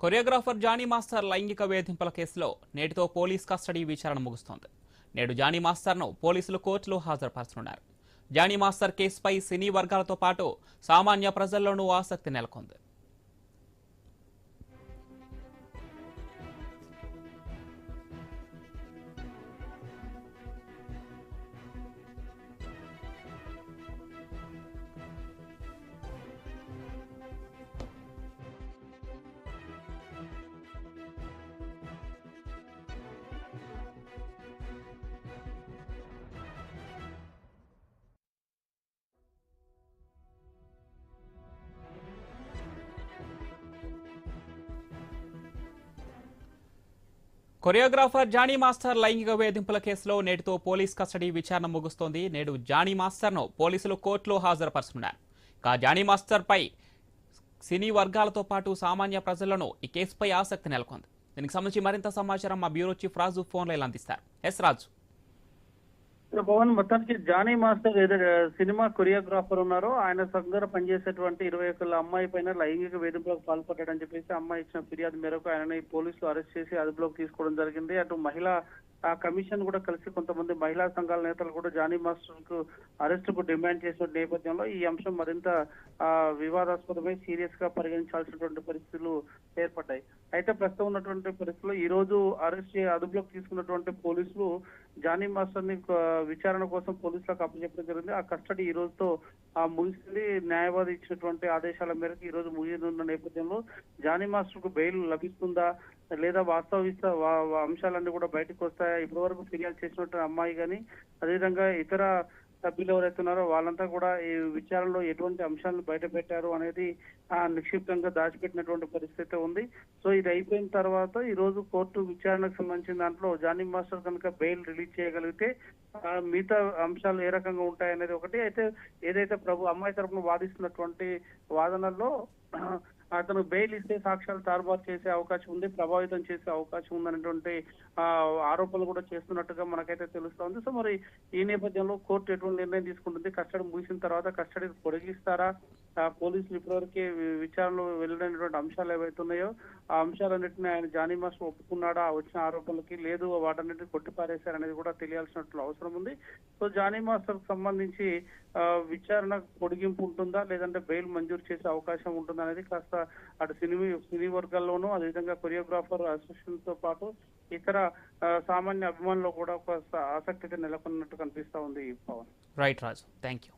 Choreographer Johnny master లైంగిక వేధింపుల కేసులో నేటితో పోలీస్ కస్టడీ విచారణ ముగుస్తోంది. నేడు జానీ మాస్టర్ను పోలీసులు కోర్టులో హాజరుపరచనున్నారు జానీ మాస్టర్ కేసుపై సినీ వర్గాలతో పాటు సామాన్య ప్రజల్లోనూ ఆసక్తి నెలకొంది. కొరియోగ్రాఫర్ జానీ మాస్టర్ లైంగిక వేధింపుల కేసులో నేటితో పోలీస్ కస్టడీ విచారణ ముగుస్తోంది. నేడు జానీ మాస్టర్ను పోలీసులు కోర్టులో హాజరుపరుచుకున్నారు కా జానీ మాస్టర్పై సినీ వర్గాలతో పాటు సామాన్య ప్రజలను ఈ కేసుపై ఆసక్తి నెలకొంది. దీనికి సంబంధించి మరింత సమాచారం మా బ్యూరో చీఫ్ రాజు ఫోన్లో ఇలా అందిస్తారు. ఎస్ రాజు. భవన్ మొత్తానికి జానీ మాస్టర్ ఏదో సినిమా కొరియోగ్రాఫర్ ఉన్నారో ఆయన సంగర పనిచేసేటువంటి ఇరవై ఒకళ్ళ అమ్మాయి పైన లైంగిక వేధింపులకు పాల్పడ్డాడని చెప్పేసి అమ్మాయి ఇచ్చిన ఫిర్యాదు మేరకు ఆయనని పోలీసులు అరెస్ట్ చేసి అదుపులోకి తీసుకోవడం జరిగింది. అటు మహిళా ఆ కమిషన్ కూడా కలిసి కొంతమంది మహిళా సంఘాల నేతలు కూడా జానీ మాస్టర్కు అరెస్ట్కు డిమాండ్ చేసిన నేపథ్యంలో ఈ అంశం మరింత ఆ, వివాదాస్పదమై సీరియస్గా పరిగణించాల్సినటువంటి పరిస్థితులు ఏర్పడ్డాయి. అయితే ప్రస్తుతం ఉన్నటువంటి పరిస్థితుల్లో ఈ రోజు అరెస్ట్ అదుపులోకి తీసుకున్నటువంటి పోలీసులు జానీ మాస్టర్ని విచారణ కోసం పోలీసులకు అప్పచెప్పడం జరిగింది. ఆ కస్టడీ ఈ రోజుతో ఆ, ముగిసింది. న్యాయవాది ఇచ్చినటువంటి ఆదేశాల మేరకు ఈ రోజు ముగియనున్న నేపథ్యంలో జానీ మాస్టర్కు బెయిల్ లభిస్తుందా లేదా వాస్తవిస్త అంశాలన్నీ కూడా బయటకు వస్తాయి? ఇప్పటి వరకు ఫిర్యాదు చేసినట్టు అమ్మాయి కానీ అదేవిధంగా ఇతర సభ్యులు ఎవరైతే ఉన్నారో వాళ్ళంతా కూడా ఈ విచారణలో ఎటువంటి అంశాలను బయట పెట్టారు అనేది ఆ నిక్షిప్తంగా దాచిపెట్టినటువంటి పరిస్థితి ఉంది. సో ఇది అయిపోయిన తర్వాత ఈ రోజు కోర్టు విచారణకు సంబంధించిన దాంట్లో జానీ మాస్టర్ కనుక బెయిల్ రిలీజ్ చేయగలిగితే మిగతా అంశాలు ఏ రకంగా ఉంటాయనేది ఒకటి. అయితే ఏదైతే ప్రభు అమ్మాయి తరపున వాదిస్తున్నటువంటి వాదనల్లో అతను బెయిల్ ఇస్తే సాక్ష్యాలు తారుబారు చేసే అవకాశం ఉంది ప్రభావితం చేసే అవకాశం ఉందనేటువంటి ఆరోపణలు కూడా చేస్తున్నట్టుగా మనకైతే తెలుస్తోంది. సో మరి ఈ నేపథ్యంలో కోర్టు ఎటువంటి నిర్ణయం తీసుకుంటుంది? కస్టడీ ముగిసిన తర్వాత కస్టడీ పొడిగిస్తారా? పోలీసులు ఇప్పటివరకే విచారణలో వెళ్ళినటువంటి అంశాలు ఏవైతే ఉన్నాయో ఆ అంశాలన్నింటినీ ఆయన జానీ మాస్టర్ ఒప్పుకున్నాడా? వచ్చిన ఆరోపణలకి లేదు వాటన్నిటిని కొట్టిపారేశారనేది కూడా తెలియాల్సినట్లు అవసరం ఉంది. సో జానీ మాస్టర్ సంబంధించి ఆ, విచారణ పొడిగింపు ఉంటుందా? లేదంటే బెయిల్ మంజూరు చేసే అవకాశం ఉంటుందా అనేది కాస్త అటు సినీ సినీ వర్గాల్లోనూ అదేవిధంగా కొరియోగ్రాఫర్ అసోసియేషన్తో పాటు ఇతర సామాన్య అభిమానులు కూడా ఒక ఆసక్తిగా నెలకొన్నట్టు కనిపిస్తా ఉంది Pawan right Raju thank you